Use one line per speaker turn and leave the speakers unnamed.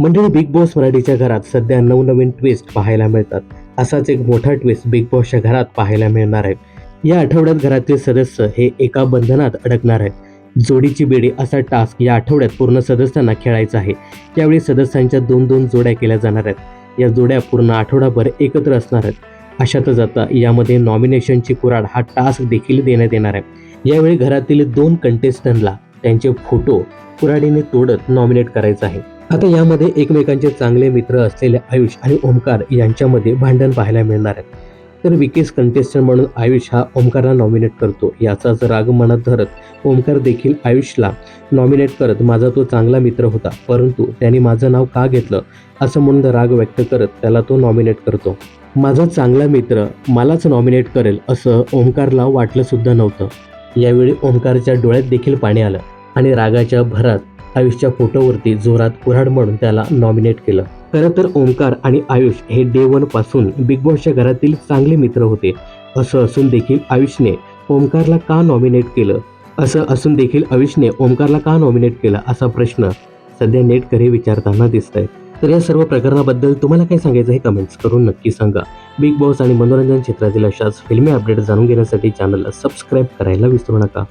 मंडळी big boss मराठीच्या घरात सध्या नवनवीन ट्विस्ट पाहायला मिळतात. असाच एक मोठा ट्विस्ट बिग बॉसच्या घरात पाहायला मिळणार आहे. या आठवड्यात घरातील सदस्य हे एका बंधनात अडकणार आहेत. जोडीची बेडी असा टास्क या आठवड्यात पूर्ण सदस्यांना खेळायचा आहे. यावेळी सदस्यांच्या दोन दोन जोड्या केल्या जाणार आहेत. या जोड्या पूर्ण आठवडाभर एकत्र असणार आहेत. अशातच आता यामध्ये नॉमिनेशनची कुराड हा टास्क देखील देण्यात येणार आहे. यावेळी घरातील दोन कंटेस्टंटला त्यांचे फोटो कुराडीने तोडत नॉमिनेट करायचं आहे. आता यामध्ये एकमेकांचे चांगले मित्र असलेले आयुष आणि ओमकार यांच्यामध्ये भांडण पाहायला मिळणार आहे. तर विकेस कंटेस्टंट म्हणून आयुष हा ओमकारला नॉमिनेट करतो. याचाच राग मनात धरत ओमकार देखील आयुषला नॉमिनेट करत माझा तो चांगला मित्र होता परंतु त्याने माझं नाव का घेतलं? असं म्हणून राग व्यक्त करत त्याला तो नॉमिनेट करतो. माझा चांगला मित्र मलाच नॉमिनेट करेल असं ओमकारला वाटलं सुद्धा नव्हतं. यावेळी ओमकारच्या डोळ्यात देखील पाणी आलं आणि रागाच्या भरात आयुषच्या फोटोवरती जोरात कुऱ्हाड म्हणून त्याला नॉमिनेट केलं. खरं तर ओमकार आणि आयुष हे डे वनपासून बिग बॉसच्या घरातील चांगले मित्र होते. असं असून देखील आयुषने ओमकारला का नॉमिनेट केलं? असं असून देखील आयुषने ओमकारला का नॉमिनेट केलं असा प्रश्न सध्या नेटकरी विचारताना दिसत आहे तर या सर्व प्रकरणाबद्दल तुम्हाला काय सांगायचं हे कमेंट्स करून नक्की सांगा. बिग बॉस आणि मनोरंजन क्षेत्रातील अशाच फिल्मी अपडेट जाणून घेण्यासाठी चॅनलला सबस्क्राईब करायला विसरू नका.